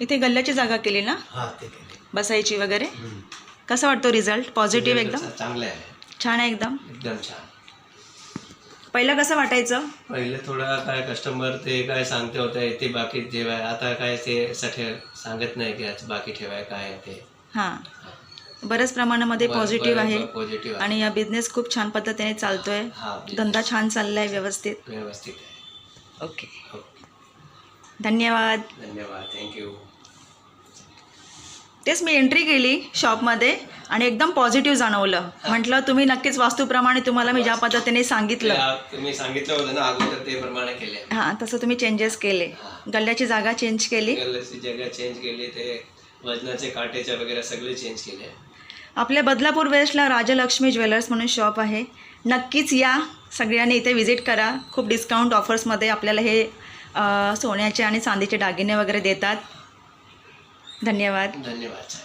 इथे गल्ल्याची जागा केली ना? हा ते केले. बसायची वगैरे? हम्म. कसा वाटतो रिझल्ट पॉझिटिव्ह एकदम? चांगलं आहे. छान आहे एकदम? एकदम छान. पहिलं कसं वाटायचं? पहिले थोडा काय कस्टमर ते काय सांगते होते ते बाकी ठेवाय. आता काय ते सठे सांगत नाही की आज बाकी ठेवाय काय आहे ते. हां. बऱ्याच प्रमाणामध्ये पॉझिटिव्ह आहे. पॉझिटिव्ह आणि या बिझनेस खूप छान पद्धतीने चालतोय. हा धंदा छान चाललाय व्यवस्थित. व्यवस्थित आहे. ओके धन्यवाद. धन्यवाद थँक्यू तेच मी एंट्री केली शॉपमध्ये आणि एकदम पॉझिटिव्ह जाणवलं. म्हटलं तुम्ही नक्कीच वास्तूप्रमाणे तुम्हाला मी ज्या पद्धतीने सांगितलं. तुम्ही सांगितलं होतं ना अगोदर ते प्रमाणे केले. हां तसं तुम्ही चेंजेस केले. गल्ल्याची जागा चेंज केली. गल्ल्याची जगह चेंज केली ते वजनाचे काटेचे वगैरे सगळे चेंज केले. आपल्या बदलापूर वेस्टला राजलक्ष्मी ज्वेलर्स म्हणून शॉप आहे. नक्कीच या सगळ्यांनी इथे व्हिजिट करा. खूप डिस्काउंट ऑफर्समध्ये आपल्याला हे सोन्याचे आणि चांदीचे दागिने वगैरे देतात. धन्यवाद. धन्यवाद